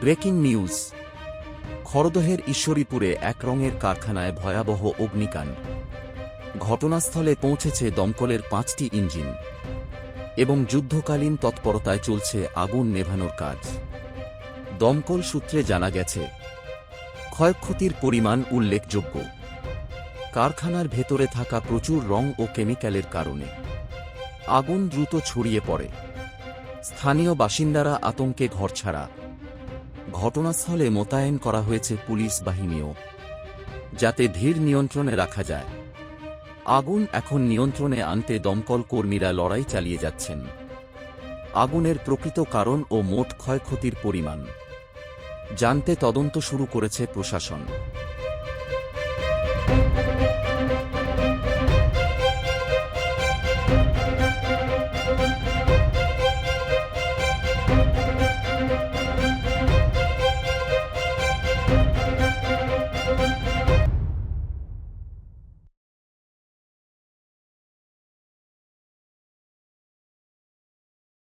Breaking news. খড়দহের ঈশ্বরীপুরে এক রঙের কারখানায় ভয়াবহ অগ্নিকাণ্ড। ঘটনাস্থলে পৌঁছেছে দমকলের পাঁচটি ইঞ্জিন এবং যুদ্ধকালীন তৎপরতায় চলছে আগুন নেভানোর কাজ। দমকল সূত্রে জানা গেছে, ক্ষয়ক্ষতির পরিমাণ উল্লেখযোগ্য। কারখানার ভেতরে থাকা প্রচুর রং ও কেমিক্যালের কারণে। আগুন দ্রুত ছড়িয়ে পড়ে। স্থানীয় বাসিন্দারা আতঙ্কে ঘরছাড়া ঘটনাস্থলে মোতায়েন করা হয়েছে পুলিশ বাহিনীও, যাতে ধীর নিয়ন্ত্রণে রাখা যায়। আগুন এখন নিয়ন্ত্রণে আনতে দমকল কর্মীরা লড়াই চালিয়ে যাচ্ছেন। আগুনের প্রকৃত কারণ ও মোট ক্ষয়ক্ষতির পরিমাণ। জানতে তদন্ত শুরু করেছে প্রশাসন।